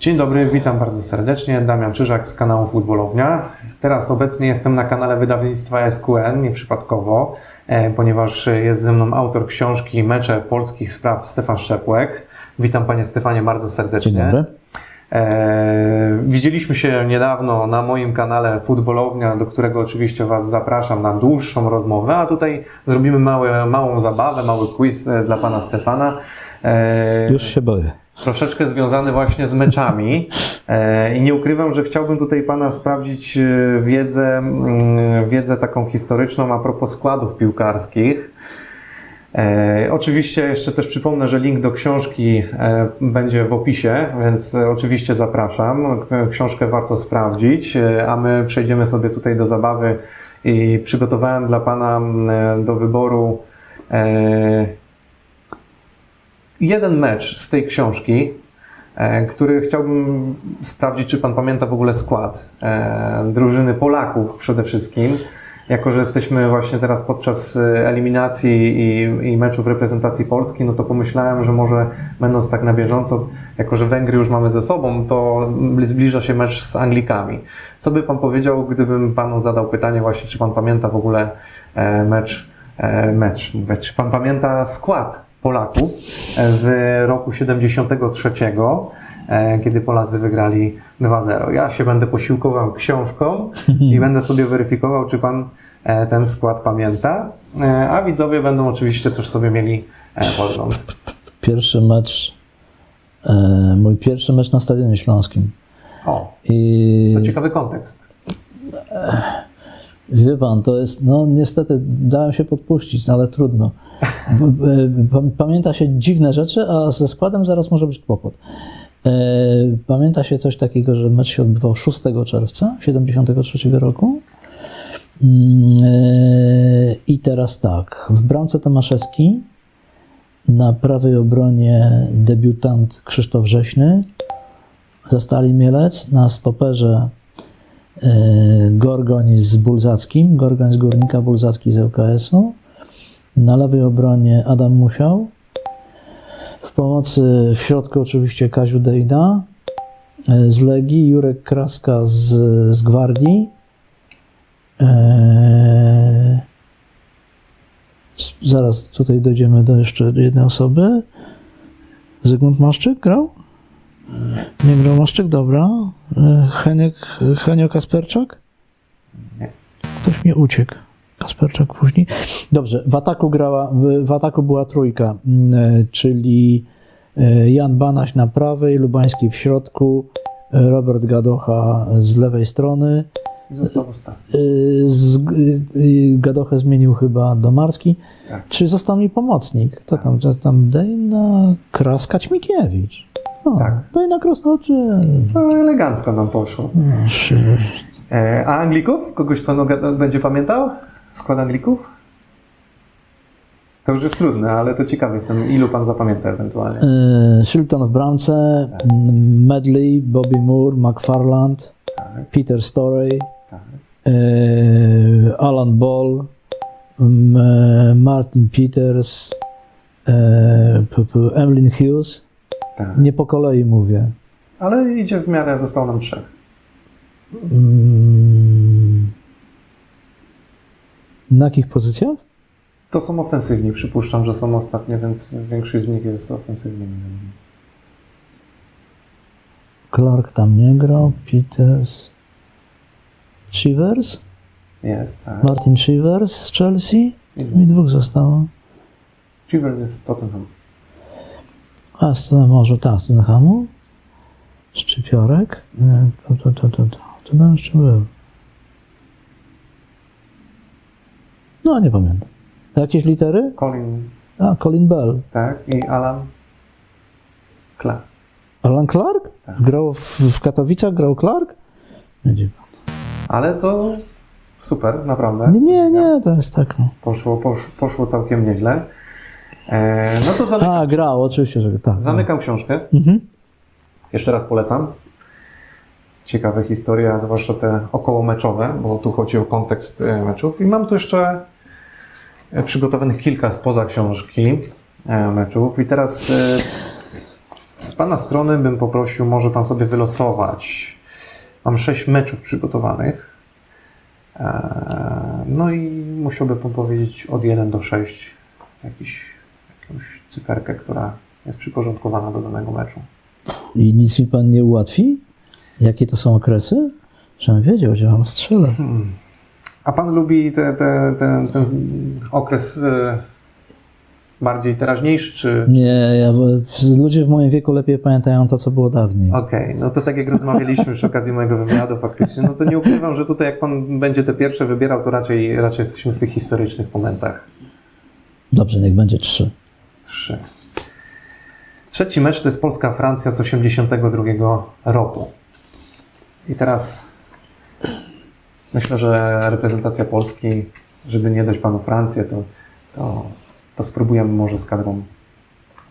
Dzień dobry, witam bardzo serdecznie. Damian Czyżak z kanału Futbolownia. Teraz obecnie jestem na kanale wydawnictwa SQN, nieprzypadkowo, e, ponieważ jest ze mną autor książki Mecze Polskich Spraw Stefan Szczepłek. Witam Panie Stefanie bardzo serdecznie. Dzień dobry. E, widzieliśmy się niedawno na moim kanale Futbolownia, do którego oczywiście Was zapraszam na dłuższą rozmowę, a tutaj zrobimy małe, małą zabawę, mały quiz e, dla Pana Stefana. Już się boję. Troszeczkę związany właśnie z meczami E, i nie ukrywam, że chciałbym tutaj Pana sprawdzić e, wiedzę, mm, wiedzę taką historyczną a propos składów piłkarskich. E, oczywiście jeszcze też przypomnę, że link do książki e, będzie w opisie, więc oczywiście zapraszam. Książkę warto sprawdzić, e, a my przejdziemy sobie tutaj do zabawy i przygotowałem dla Pana m, e, do wyboru e, jeden mecz z tej książki, e, który chciałbym sprawdzić, czy Pan pamięta w ogóle skład e, drużyny Polaków przede wszystkim. Jako, że jesteśmy właśnie teraz podczas e, eliminacji i, i meczów reprezentacji Polski, no to pomyślałem, że może będąc tak na bieżąco, jako że Węgry już mamy ze sobą, to zbliża się mecz z Anglikami. Co by Pan powiedział, gdybym Panu zadał pytanie właśnie, czy Pan pamięta w ogóle mecz, mecz, mówię, czy Pan pamięta skład Polaków e, z roku 73, e, kiedy Polacy wygrali 2-0. Ja się będę posiłkował książką i będę sobie weryfikował, czy Pan e, ten skład pamięta, a widzowie będą oczywiście też sobie mieli podgląd. Pierwszy mecz, mój pierwszy mecz na Stadionie Śląskim. O, I to ciekawy kontekst. Wie pan, to jest, no niestety dałem się podpuścić, no, ale trudno. Pa- Pamięta się dziwne rzeczy, a ze składem zaraz może być kłopot. E, Pamięta się coś takiego, że mecz się odbywał 6 czerwca 73 roku. Mm, e, I teraz tak, w bramce Tomaszewski, na prawej obronie debiutant Krzysztof Rzeźny, za Stali Mielec, na stoperze e, Gorgoń z Bulzackim, Gorgoń z Górnika, Bulzacki z ŁKS-u, na lewej obronie Adam Musiał, w pomocy w środku oczywiście Kaziu Dejda, e, z Legii Jurek Kraska z, z Gwardii, e, s- zaraz tutaj dojdziemy do jeszcze jednej osoby. Zygmunt Maszczyk grał? Nie grał Maszczyk, dobra. E, Heniek, Henio Kasperczak? Nie. Ktoś mi uciekł. Kasperczak później. Dobrze, w ataku grała, w- ataku była trójka, mm, e, czyli e, Jan Banaś na prawej, Lubański w środku, Robert Gadocha z lewej strony. Został Z, Gadochę zmienił chyba Domarski. Tak. Czy został mi pomocnik? Kto tam? To tam Dejna Kraska Ćmikiewicz. O, Tak. Dejna Kraska, czy... No, elegancko nam poszło. No, E, a Anglików? Kogoś Pan oga- będzie pamiętał? Skład Anglików? To już jest trudne, ale to ciekawy jestem, ilu Pan zapamięta ewentualnie. E, Shilton w bramce, m, Medley, Bobby Moore, McFarland, Tak, Peter Storey, tak. e, Alan Ball, m, e, Martin Peters, e, p, p, Emlyn Hughes. Tak. Nie po kolei mówię. Ale idzie w miarę, zostało nam trzech. Mm, na jakich pozycjach? To są ofensywni, przypuszczam, że są ostatnie, więc większość z nich jest ofensywnymi. Clark tam nie grał, Peters. Chivers? Jest, tak. Martin Chivers z Chelsea? I Mi dwóch zostało. Chivers jest z Tottenham. A, tak, z Tottenhamu? Szczypiorek? To, to, to, to, to. To tam jeszcze był. No, nie pamiętam. Jakieś litery? Colin, A, Colin Bell. tak, i Alan Clark. Alan Clark? Tak. Grał w, w Katowicach, grał Clark? Nie, Ale to super, naprawdę. nie, nie, nie, to jest tak, no. Poszło, posz, poszło całkiem nieźle. E, no to zamykam, A, grał, oczywiście, że tak. zamykam książkę. Mhm. Jeszcze raz polecam. Ciekawe historie, zwłaszcza te okołomeczowe, bo tu chodzi o kontekst e, meczów. I mam tu jeszcze e, przygotowanych kilka spoza książki e, meczów. I teraz e, Pana strony bym poprosił, może Pan sobie wylosować. Mam sześć meczów przygotowanych. No i musiałby Pan powiedzieć od 1 do 6 jakiś, jakąś cyferkę, która jest przyporządkowana do danego meczu. I nic mi pan nie ułatwi? Jakie to są okresy? Żebym wiedział, gdzie mam strzelę. A Pan lubi te, te, te, ten okres e, bardziej teraźniejszy, czy... Nie, ja, ludzie w moim wieku lepiej pamiętają to, co było dawniej. Okej, no to tak jak rozmawialiśmy przy okazji mojego wywiadu faktycznie, no to nie ukrywam, że tutaj jak Pan będzie te pierwsze wybierał, to raczej, raczej jesteśmy w tych historycznych momentach. Dobrze, niech będzie trzy. Trzy. Trzeci mecz to jest Polska-Francja z 82 roku. I teraz myślę, że reprezentacja Polski, żeby nie dać panu Francję, to, to, to spróbujemy może z kadrą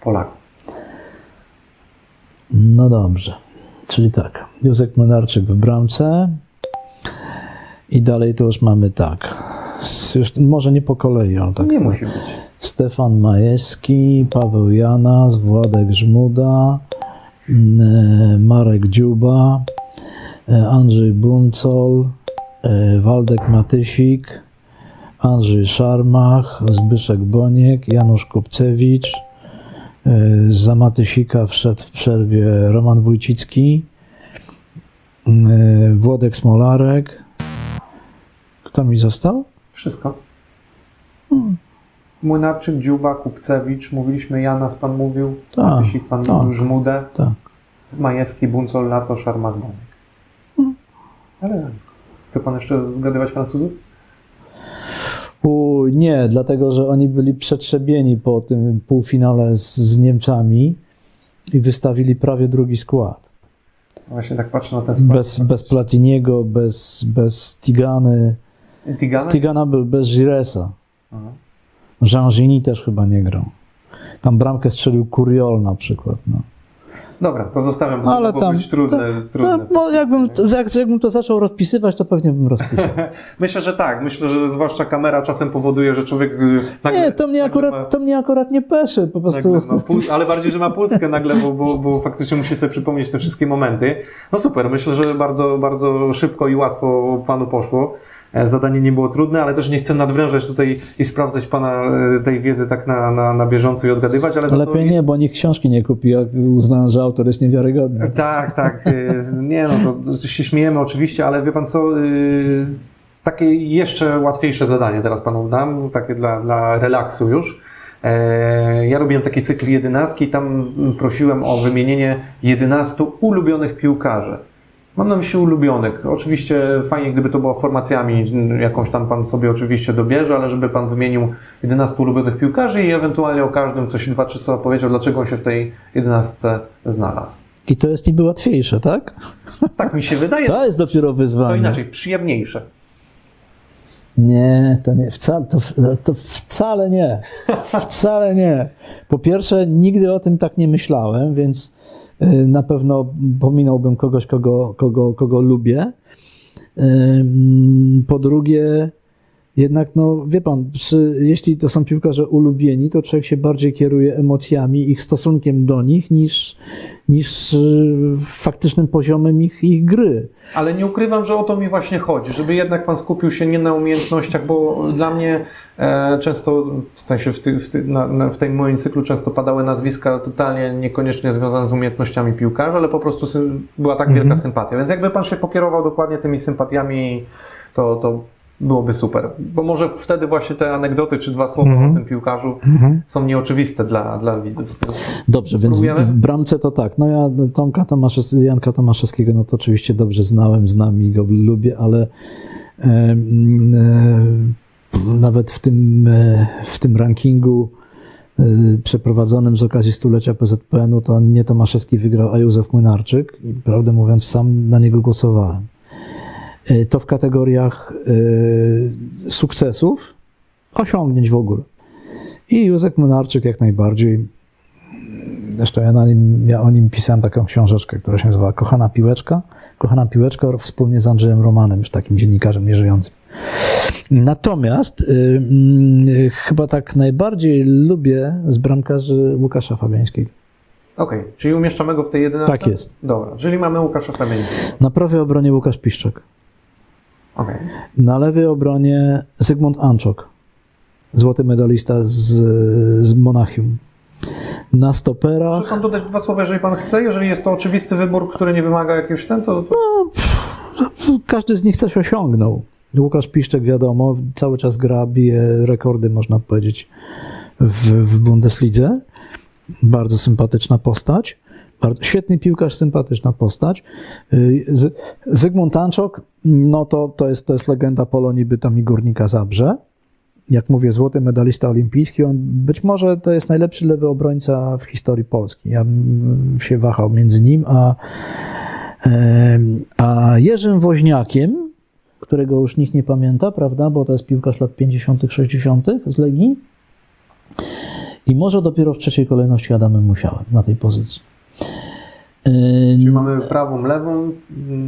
Polaków. No dobrze. Czyli tak, Józek Młynarczyk w bramce. I dalej to już mamy tak. Już, może nie po kolei, ale tak. Nie musi być. Stefan Majewski, Paweł Janas, Władek Żmuda, m, e, Marek Dziuba, e, Andrzej Buncol, e, Waldek Matysik, Andrzej Szarmach, Zbyszek Boniek, Janusz Kupcewicz. E, Za Matysika wszedł w przerwie Roman Wójcicki, Włodek Smolarek. Kto mi został? Wszystko. Młynarczyk, Dziuba, Kupcewicz, mówiliśmy Janas, pan mówił, Tak, Matysik, pan tak. mówił, Żmudę, Tak. Majewski, Buncol, Lato, Szarmak, Boniek. Elegancko. Chce pan jeszcze zgadywać Francuzów? U, nie, dlatego że oni byli przetrzebieni po tym półfinale z, z Niemcami i wystawili prawie drugi skład. Właśnie tak patrzę na ten skład. Bez, bez Platiniego, bez, bez Tigany. Tigana? Tigana był bez Giresa. Aha. Jean Gini też chyba nie grał. Tam bramkę strzelił Kuriol na przykład. No. Dobra, to zostawiam, bo Ale to tam. być trudne. to, trudne. no, jakbym, to, jak, jakbym to zaczął rozpisywać, to pewnie bym rozpisał. Myślę, że tak. Myślę, że zwłaszcza kamera czasem powoduje, że człowiek y, nagle... Nie, to mnie nagle ma- akurat, to mnie akurat nie peszy. Po prostu. Puls, ale bardziej, że ma pulskę nagle, bo, bo, bo faktycznie musi sobie przypomnieć te wszystkie momenty. No super, myślę, że bardzo, bardzo szybko i łatwo panu poszło. E, Zadanie nie było trudne, ale też nie chcę nadwrężać tutaj i sprawdzać pana e, tej wiedzy tak na, na, na bieżąco i odgadywać, ale za to- Lepiej nie, bo nikt książki nie kupi, jak uznają, że autor jest niewiarygodny. Tak, tak. y, Nie no, to się śmiejemy oczywiście, ale wie pan co, takie jeszcze łatwiejsze zadanie teraz panu dam, takie dla, dla relaksu już. E, Ja robiłem taki cykl jedenastki tam prosiłem o wymienienie 11 ulubionych piłkarzy. Mam na myśli ulubionych. Oczywiście fajnie, gdyby to było formacjami, jakąś tam pan sobie oczywiście dobierze, ale żeby pan wymienił 11 ulubionych piłkarzy i ewentualnie o każdym coś dwa, trzy słowa powiedział, dlaczego on się w tej 11 znalazł. I to jest niby łatwiejsze, tak? Tak mi się wydaje. To jest dopiero To wyzwanie. inaczej, przyjemniejsze. Nie, to nie, wcale, to, to wcale nie. Wcale nie. Po pierwsze, nigdy o tym tak nie myślałem, więc na pewno pominąłbym kogoś, kogo, kogo, kogo lubię. Po drugie, jednak, no wie pan, przy, jeśli to są piłkarze ulubieni, to człowiek się bardziej kieruje emocjami, ich stosunkiem do nich, niż, niż y, faktycznym poziomem ich, ich gry. Ale nie ukrywam, że o to mi właśnie chodzi, żeby jednak pan skupił się nie na umiejętnościach, bo dla mnie e, często, w sensie w, ty, w, ty, na, na, w tym moim cyklu często padały nazwiska totalnie niekoniecznie związane z umiejętnościami piłkarza, ale po prostu sy, była tak wielka sympatia. Więc jakby pan się pokierował dokładnie tymi sympatiami, to, to byłoby super. Bo może wtedy właśnie te anegdoty czy dwa słowa o tym piłkarzu są nieoczywiste dla, dla widzów. Dobrze, więc w, Spróbujemy? w bramce to tak. No ja Tomka Tomaszews Janka Tomaszewskiego, no to oczywiście dobrze znałem, znam i go lubię, ale e, mm, e, nawet w tym, e, w tym rankingu e, przeprowadzonym z okazji stulecia PZPN-u to nie Tomaszewski wygrał, a Józef Młynarczyk i prawdę mówiąc sam na niego głosowałem. E, To w kategoriach e, sukcesów, osiągnięć w ogóle. I Józef Młynarczyk jak najbardziej. Zresztą ja, na nim, ja o nim pisałem taką książeczkę, która się nazywa Kochana Piłeczka. Kochana Piłeczka wspólnie z Andrzejem Romanem, już takim dziennikarzem nieżyjącym. Natomiast y, y, chyba tak najbardziej lubię z bramkarzy Łukasza Fabiańskiego. Okej, czyli umieszczamy go w tej 11? Tak jest. Dobra, czyli mamy Łukasza Femienika. Na prawej obronie Łukasz Piszczek. Okej. Na lewej obronie Zygmunt Anczok, złoty medalista z, z Monachium. Na stoperach Może pan dodać dwa słowa, jeżeli pan chce? Jeżeli jest to oczywisty wybór, który nie wymaga jakiegoś ten, to... każdy z nich coś osiągnął. Łukasz Piszczek, wiadomo, cały czas gra, bije rekordy, można powiedzieć, w, w Bundeslidze. Bardzo sympatyczna postać. Bardzo, świetny piłkarz, sympatyczna postać. Y, Z, Zygmunt Anczok, no to, to, jest, to jest legenda Polonii Bytom i Górnika Zabrze. Jak mówię, złoty medalista olimpijski. On być może to jest najlepszy lewy obrońca w historii Polski. Ja bym się wahał między nim a, a Jerzym Woźniakiem, którego już nikt nie pamięta, prawda, bo to jest piłkarz lat 50., 60. z Legii. I może dopiero w trzeciej kolejności Adamem Musiałem na tej pozycji. Czyli mamy prawą, lewą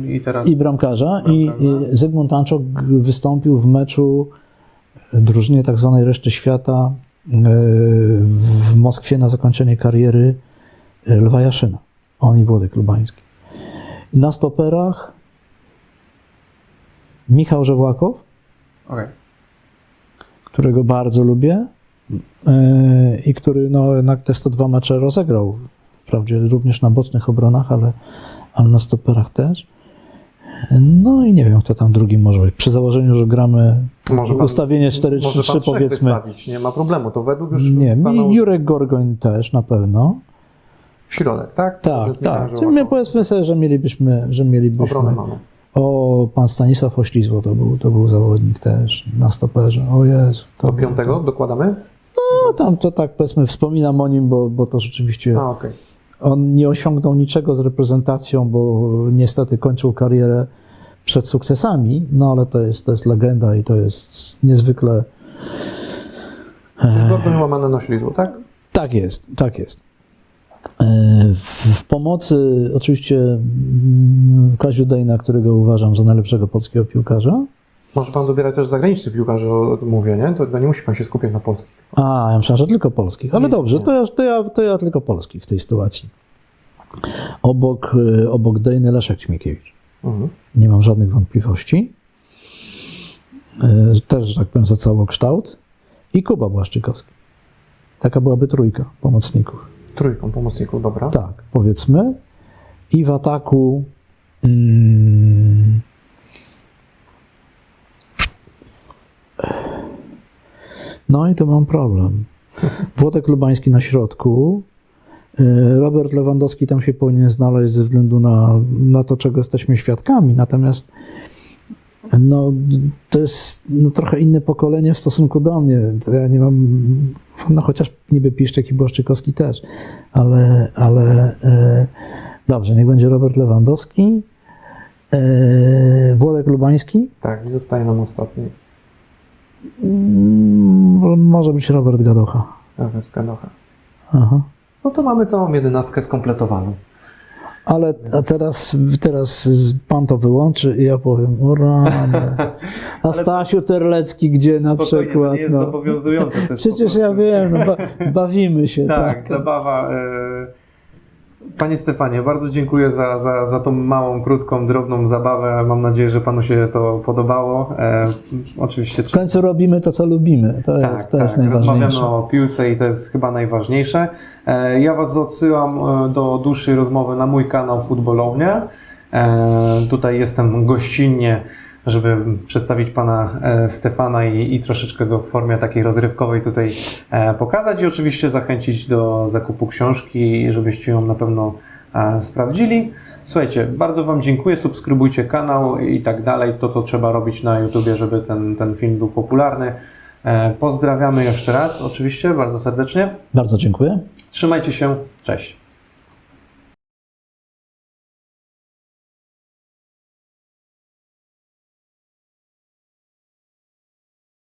i teraz... I bramkarza. I Bramkarza. i Zygmunt Anczok wystąpił w meczu drużynie tak zwanej reszty świata yy, w Moskwie na zakończenie kariery Lwa Jaszyna. On i Włodek Lubański. Na stoperach Michał Żewłakow, Okej. którego bardzo lubię yy, i który no, jednak te 102 mecze rozegrał. Wprawdzie również na bocznych obronach, ale, ale na stoperach też. No i nie wiem, kto tam drugi może być. Przy założeniu, że gramy Może pan- ustawienie Może 4-3-3 pan trzech powiedzmy. wystawić, nie ma problemu. To według już Nie, pana... Jurek Gorgoń też na pewno. Środek, tak? Tak, tak. Czyli my powiedzmy sobie, że mielibyśmy, że mielibyśmy. Obronę mamy. O, pan Stanisław Oślizło to był, to był zawodnik też na stoperze. O Jezu. To Do piątego dokładamy? No tam to tak powiedzmy wspominam o nim, bo, bo to rzeczywiście A, okej. On nie osiągnął niczego z reprezentacją, bo niestety kończył karierę przed sukcesami, no ale to jest, to jest legenda i to jest niezwykle Gorgoń łamane na ślizło, tak? Tak jest, tak jest. E, W, w pomocy oczywiście mm, Kaziu Dejna, którego uważam za najlepszego polskiego piłkarza. Może pan dobierać też zagranicznych piłkarzy, mówię, nie? To, to nie musi pan się skupiać na polskich. A, ja myślałem, że tylko polskich, ale Nie, dobrze, nie. to ja, to, ja, to ja tylko polskich w tej sytuacji. Obok, e, obok Dejny Leszek Ćmiekiewicz. Mhm. Nie mam żadnych wątpliwości. E, Też, że tak powiem, za całokształt. I Kuba Błaszczykowski. Taka byłaby trójka pomocników. Trójką pomocników, dobra. Tak, powiedzmy. I w ataku. No i to mam problem. Włodek Lubański na środku. y, Robert Lewandowski tam się powinien znaleźć ze względu na, na to, czego jesteśmy świadkami. Natomiast no, to jest no, trochę inne pokolenie w stosunku do mnie. Ja nie mam, no chociaż niby Piszczek i Błaszczykowski też, ale, ale e, dobrze, niech będzie Robert Lewandowski, e, Włodek Lubański, Tak, i zostaje nam ostatni. Mm, może być Robert Gadocha. Robert Gadocha. Aha. No to mamy całą jedenastkę skompletowaną. Ale a teraz, teraz pan to wyłączy i ja powiem, o rany. A Stasiu Terlecki gdzie na Spokojnie, to przykład? nie jest no. zobowiązujące. To jest Przecież ja wiem, no, ba, bawimy się. Tak, Tak, zabawa. E... Panie Stefanie, bardzo dziękuję za, za, za tą małą, krótką, drobną zabawę. Mam nadzieję, że Panu się to podobało. E, oczywiście W końcu robimy to, co lubimy. To Tak, jest, to jest tak. najważniejsze. Rozmawiamy o piłce i to jest chyba najważniejsze. E, Ja Was odsyłam e, do dłuższej rozmowy na mój kanał Futbolownia. E, Tutaj jestem gościnnie, żeby przedstawić Pana e, Stefana i, i troszeczkę go w formie takiej rozrywkowej tutaj e, pokazać i oczywiście zachęcić do zakupu książki, żebyście ją na pewno e, sprawdzili. Słuchajcie, bardzo Wam dziękuję, subskrybujcie kanał i tak dalej, to co trzeba robić na YouTubie, żeby ten, ten film był popularny. Pozdrawiamy jeszcze raz, oczywiście, bardzo serdecznie. Bardzo dziękuję. Trzymajcie się, cześć.